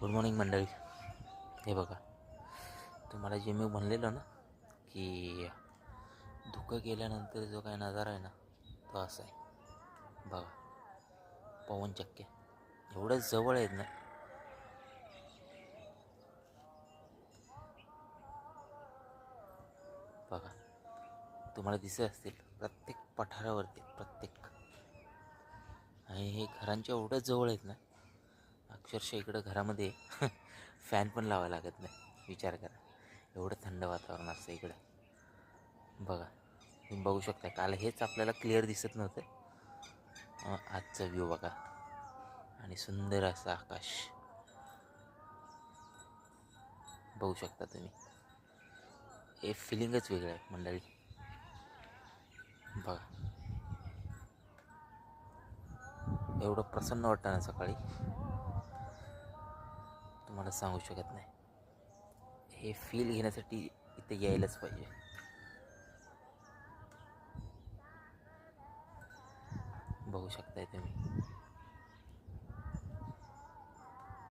Good morning मंडळी. हे बघा. तुम्हाला जे मी म्हणलेलं ना की धुकं गेल्यानंतर जो काय नजारा आहे ना तो असा आहे. बघा. पवन चक्क्या एवढं जवळ आहेत ना. बघा. तुम्हाला दिसत असतील प्रत्येक पठारावरती प्रत्येक. आणि हे घरांच्या एवढं जवळ आहेत ना अक्षरशः इकडं घरामध्ये फॅन पण लावायला लागत नाही. विचार करा. एवढं थंड वातावरण असतं इकडं. बघा तुम्ही बघू शकता काल हेच आपल्याला क्लिअर दिसत नव्हतं. आजचं आजचा व्ह्यू बघा. आणि सुंदर असं आकाश. बघू शकता तुम्ही. हे फिलिंगच वेगळं आहे मंडळी. बघा. एवढं प्रसन्न वाटतं ना सकाळी. तुम्हाला सांगू शकत नाही. हे फील घेण्यासाठी इथे यायलाच पाहिजे. बघू शकताय तुम्ही.